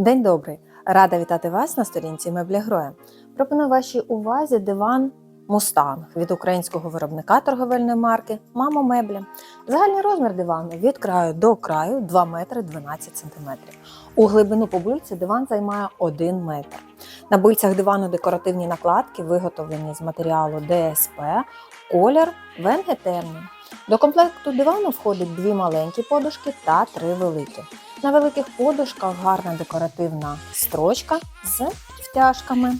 День добрий! Рада вітати вас на сторінці Меблі Гроя. Пропоную вашій увазі диван Мустанг від українського виробника торговельної марки Мамо Меблі. Загальний розмір дивану від краю до краю 2 метри 12 сантиметрів. У глибину по бильці диван займає 1 метр. На бильцях дивану декоративні накладки, виготовлені з матеріалу ДСП, колір Венге темний. До комплекту дивану входить дві маленькі подушки та три великі. На великих подушках гарна декоративна строчка з втяжками.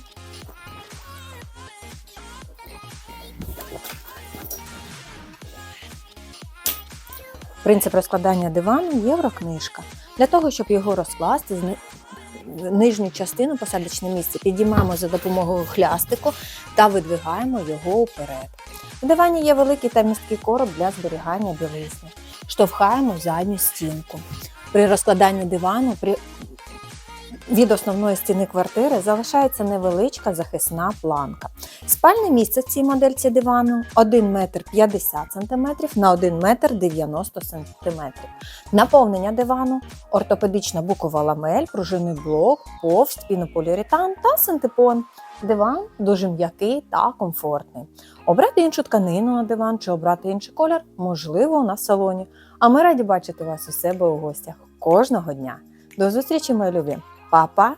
Принцип розкладання дивану єврокнижка. Для того, щоб його розкласти, нижню частину посадочне місце підіймаємо за допомогою хлястику та видвигаємо його уперед. У дивані є великий та місткий короб для зберігання білизни. Штовхаємо задню стінку. При розкладанні дивану при... від основної стіни квартири залишається невеличка захисна планка. Спальне місце в цій модельці дивану 1 метр 50 см на 1 метр 90 см. Наповнення дивану ортопедична букова ламель, пружинний блок, повсть, пінополіуретан та синтепон. Диван дуже м'який та комфортний. Обрати іншу тканину на диван чи обрати інший колір можливо на салоні. А ми раді бачити вас у себе у гостях кожного дня. До зустрічі, мої любі! Па-па!